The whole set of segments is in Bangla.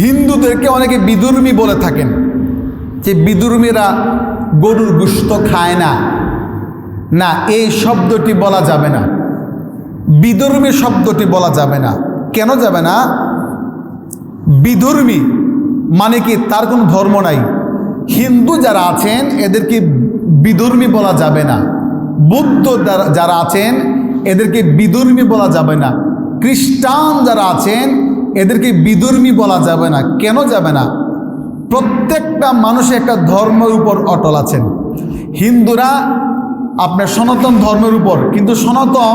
হিন্দুদেরকে অনেকে বিদুর্মী বলে থাকেন যে বিদুর্মীরা গরুর গুস্ত খায় না। না, এই শব্দটি বলা যাবে না। বিধর্মী শব্দটি বলা যাবে না। কেন যাবে না? বিধর্মী মানে কি তার কোনো ধর্ম নাই। হিন্দু যারা আছেন, এদেরকে বিধর্মী বলা যাবে না। বুদ্ধ যারা- আছেন, এদেরকে বিধর্মী বলা যাবে না। খ্রিস্টান যারা আছেন এদেরকে বিধর্মী বলা যাবে না। কেন যাবে না? প্রত্যেকটা মানুষ একটা ধর্মের উপর অটল আছেন। হিন্দুরা আপনার সনাতন ধর্মের উপর, কিন্তু সনাতন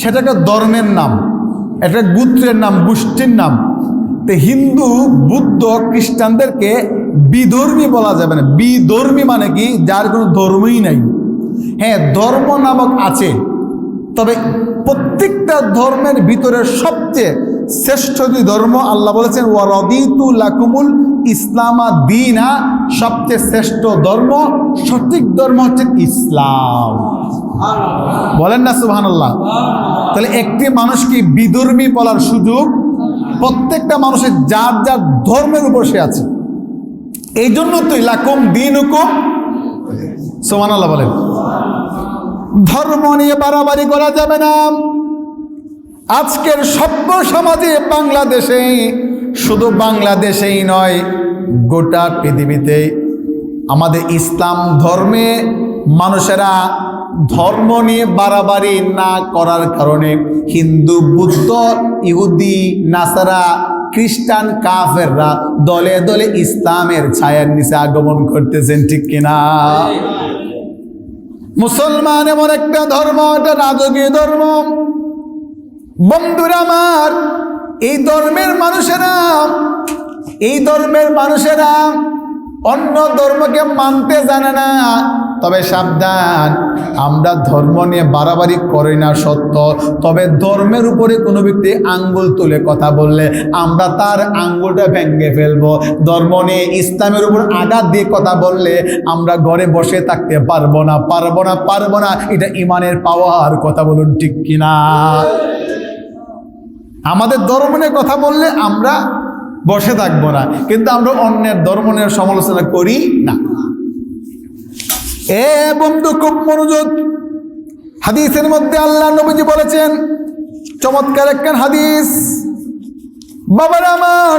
সেটা একটা ধর্মের নাম একটা গোত্রের নাম, গোষ্ঠীর নাম। তো হিন্দু, বুদ্ধ, খ্রিস্টানদেরকে বিধর্মী বলা যাবে না। বিধর্মী মানে কি? যার কোনো ধর্মই নাই। হ্যাঁ ধর্ম নামক আছে, তবে প্রত্যেকটা ধর্মের ভিতরে সবচেয়ে শ্রেষ্ঠ যে ধর্ম আল্লাহ বলেছেন ওয়ারদিতু লাকুমুল ইসলামা দিনা। সবচেয়ে শ্রেষ্ঠ ধর্ম, সঠিক ধর্ম হচ্ছে ইসলাম। বলেন না সুবহান আল্লাহ তাহলে একটি মানুষকে বিধর্মী বলার সুযোগ? প্রত্যেকটা মানুষের যার যার ধর্মের উপর সে আছে। এই জন্য তো লাকুম দিন হুকুম সোমান আল্লাহ বলেন। ধর্ম নিয়ে বাড়াবাড়ি করা যাবে না। আজকের সভ্য সমাজে বাংলাদেশে শুধু বাংলাদেশেই নয় গোটা পৃথিবীতে আমাদের ইসলাম ধর্মে মানুষেরা ধর্ম নিয়ে বাড়াবাড়ি না করার কারণে হিন্দু বুদ্ধ ইহুদি নাসারা খ্রিস্টান কাফেররা দলে দলে ইসলামের ছায়ার নিচে আগমন করতেছেন ঠিক কিনা মুসলমান এমন একটা ধর্ম এটা রাজকীয় ধর্ম। বন্ধুরা আমার, এই ধর্মের মানুষেরা, এই ধর্মের মানুষেরা অন্য ধর্মকে মানতে জানে না। তবে সাবধান, আমরা ধর্ম নিয়ে বাড়াবাড়ি করি না, সত্য। তবে ধর্মের উপরে কোনো ব্যক্তি আঙ্গুল তুলে কথা বললে, আমরা তার আঙ্গুলটা ভেঙে ফেলব। ধর্ম নিয়ে ইসলামের উপর আঘাত দিয়ে কথা বললে, আমরা ঘরে বসে থাকতে পারব না পারব না পারব না। এটা ইমানের পাওয়ার কথা বলুন ঠিক কিনা? আমাদের ধর্ম কথা বললে আমরা বসে থাকব না, কিন্তু আমরা অন্যের ধর্ম সমালোচনা করি না। এ বন্ধু, খুব মনোযোগ। হাদিসের মধ্যে আল্লাহ নবীজি বলেছেন, চমৎকার একখান হাদিস। বাবার আমার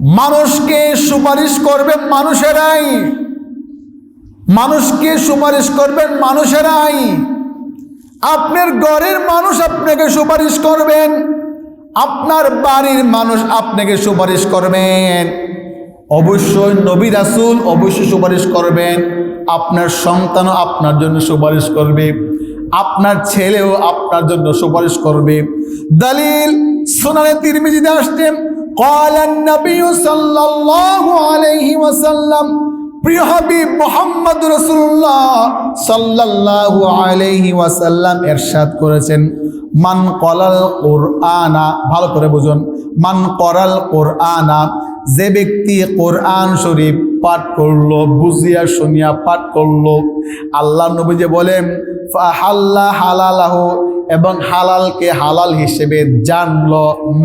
মানুষকে সুপারিশ করবে মানুষেরাই। মানুষকে সুপারিশ করবেন মানুষেরাই। আপনার ঘরের মানুষ আপনাকে সুপারিশ করবেন। আপনার বাড়ির মানুষ আপনাকে সুপারিশ করবেন। অবশ্যই নবী রাসুল অবশ্যই সুপারিশ করবেন। আপনার সন্তানও আপনার জন্য সুপারিশ করবে। আপনার ছেলেও আপনার জন্য সুপারিশ করবে। দলিল সোনারে তিরমিজিতে আসতেন قال النبي صلى الله عليه وسلم প্রিয় হাবিব মোহাম্মদ রসুল্লাহ সাল্লাল্লাহু আলাইহি ওয়াসাল্লাম এরশাদ করেছেন মান কলাল কোরআনা ভালো করে বুঝুন মান করাল কোরআনা যে ব্যক্তি কোরআন শরীফ পাঠ করলো বুঝিয়া শুনিয়া পাঠ করলো আল্লাহ নবী যে বলেন ফাহাল্লা হালালাহ এবং হালালকে হালাল হিসেবে জানল,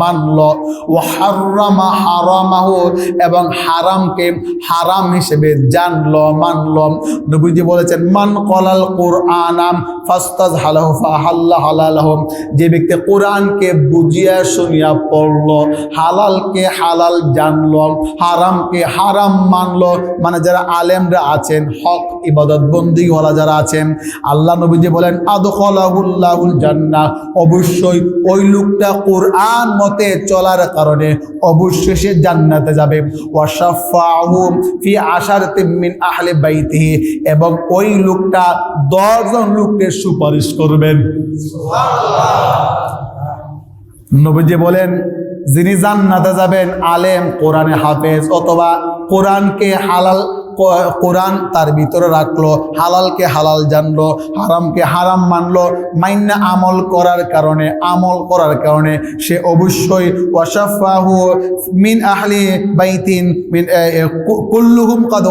মানল, ও হারামা হারামাহ এবং হারামকে হারাম হিসেবে জানল, মানলো। নবীজি বলেছেন, মান কলাল কোরআনাম ফাস্তাজ হালাহ ফাহাল্লা হালালাহ। যে ব্যক্তি কোরআনকে বুঝিয়া শুনিয়া পড়ল, হালালকে হালাল জানলো, হারামকে হারাম মানল মানে যারা আলেমরা আছেন, হক, ইবাদত বন্দিওয়ালা যারা আছেন, আল্লাহ নবীজি বলেন, আদখলাহুল্লাহুল জান্নাহ অবশ্যই ওই লোকটা কোরআন মতে চলার কারণে অবশ্যই সে জান্নাতে যাবে। ফি আশারাতিন মিন আহলি বাইতিহি এবং ওই লোকটা দশজন লোককে সুপারিশ করবেন। নবীজি বলেন, যিনি জান্নাতে যাবেন, আলেম, কোরআনে হাফেজ অথবা কোরআনকে হালাল কোরআন তার ভিতরে রাখল, হালালকে হালাল জানলো, হারামকে হারাম মানলো মাইন্না আমল করার কারণে, আমল করার কারণে সে অবশ্যই ওয়াসাফাহু মিন আহলি বাইতিন মিন কুল্লুহুম কদ